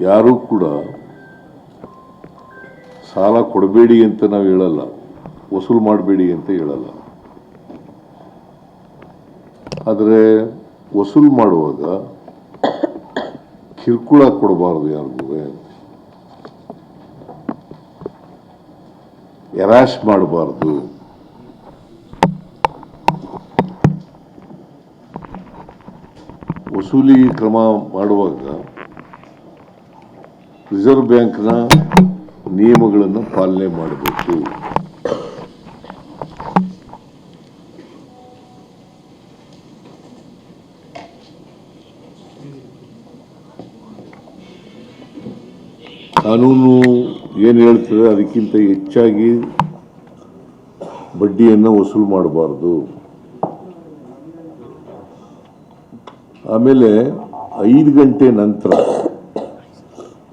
ಯಾರೂ ಕೂಡ ಸಾಲ ಕೊಡಬೇಡಿ ಅಂತ ನಾವು ಹೇಳಲ್ಲ, ವಸೂಲು ಮಾಡಬೇಡಿ ಅಂತ ಹೇಳಲ್ಲ. ಆದರೆ ವಸೂಲು ಮಾಡುವಾಗ ಕಿರುಕುಳ ಕೊಡಬಾರ್ದು ಯಾರಿಗೂ ಎರಾಶ್ ಮಾಡಬಾರ್ದು. ವಸೂಲಿ ಕ್ರಮ ಮಾಡುವಾಗ ರಿಸರ್ವ್ ಬ್ಯಾಂಕ್ನ ನಿಯಮಗಳನ್ನು ಪಾಲನೆ ಮಾಡಬೇಕು. ಕಾನೂನು ಏನು ಹೇಳ್ತದೆ? ಅದಕ್ಕಿಂತ ಹೆಚ್ಚಾಗಿ ಬಡ್ಡಿಯನ್ನು ವಸೂಲು ಮಾಡಬಾರ್ದು. ಆಮೇಲೆ ಐದು ಗಂಟೆ ನಂತರ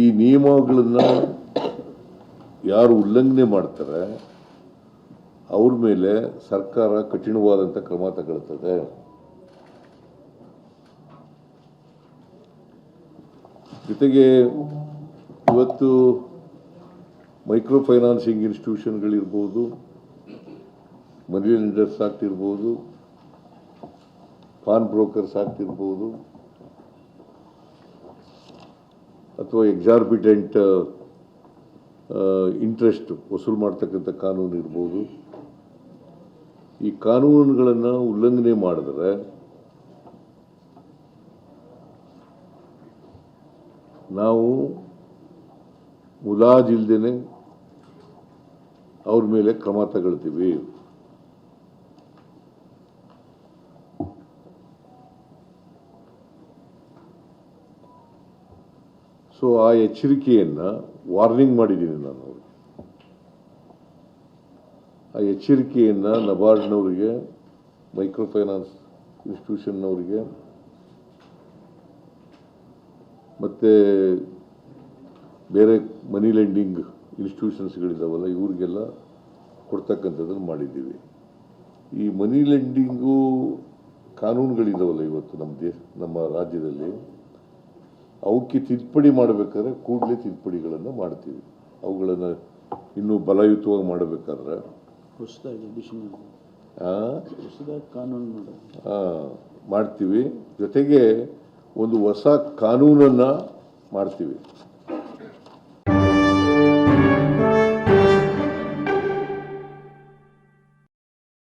ಈ ನಿಯಮಗಳನ್ನ ಯಾರು ಉಲ್ಲಂಘನೆ ಮಾಡ್ತಾರೆ, ಅವ್ರ ಮೇಲೆ ಸರ್ಕಾರ ಕಠಿಣವಾದಂಥ ಕ್ರಮ ತಗೊಳ್ತದೆ. ಜೊತೆಗೆ ಇವತ್ತು ಮೈಕ್ರೋ ಫೈನಾನ್ಸಿಂಗ್ ಇನ್ಸ್ಟಿಟ್ಯೂಷನ್ಗಳಿರ್ಬೋದು, ಮನಿ ಲೆಂಡರ್ಸ್ ಆಗ್ತಿರ್ಬೋದು ಪಾನ್ ಬ್ರೋಕರ್ಸ್ ಆಗ್ತಿರ್ಬೋದು ಅಥವಾ ಎಕ್ಸಾರ್ಬಿಟೆಂಟ್ ಇಂಟ್ರೆಸ್ಟ್ ವಸೂಲು ಮಾಡ್ತಕ್ಕಂಥ ಕಾನೂನು ಇರ್ಬೋದು. ಈ ಕಾನೂನುಗಳನ್ನು ಉಲ್ಲಂಘನೆ ಮಾಡಿದ್ರೆ ನಾವು ಮುಲಾಜಿಲ್ದೇ ಅವ್ರ ಮೇಲೆ ಕ್ರಮ ತಗೊಳ್ತೀವಿ. ಸೊ ಆ ಎಚ್ಚರಿಕೆಯನ್ನು ವಾರ್ನಿಂಗ್ ಮಾಡಿದ್ದೀನಿ ನಾನು ಅವ್ರಿಗೆ. ಆ ಎಚ್ಚರಿಕೆಯನ್ನು ನಬಾರ್ಡ್ನವರಿಗೆ ಮೈಕ್ರೋ ಫೈನಾನ್ಸ್ ಇನ್ಸ್ಟಿಟ್ಯೂಷನ್ನವರಿಗೆ, ಮತ್ತು ಬೇರೆ ಮನಿ ಲೆಂಡಿಂಗ್ ಇನ್ಸ್ಟಿಟ್ಯೂಷನ್ಸ್ಗಳಿದ್ದಾವಲ್ಲ ಇವ್ರಿಗೆಲ್ಲ ಕೊಡ್ತಕ್ಕಂಥದ್ದನ್ನು ಮಾಡಿದ್ದೀವಿ. ಈ ಮನಿ ಲೆಂಡಿಂಗು ಕಾನೂನುಗಳಿದ್ದಾವಲ್ಲ ಇವತ್ತು ನಮ್ಮ ದೇಶ, ನಮ್ಮ ರಾಜ್ಯದಲ್ಲಿ. ಅವಕ್ಕೆ ತಿದ್ದುಪಡಿ ಮಾಡಬೇಕಾದ್ರೆ ಕೂಡಲೇ ತಿದ್ದುಪಡಿಗಳನ್ನು ಮಾಡ್ತೀವಿ. ಅವುಗಳನ್ನು ಇನ್ನೂ ಬಲಯುತವಾಗಿ ಮಾಡಬೇಕಾದ್ರೆ ಕಾನೂನು ಮಾಡ್ತೀವಿ. ಜೊತೆಗೆ ಒಂದು ಹೊಸ ಕಾನೂನನ್ನು ಮಾಡ್ತೀವಿ.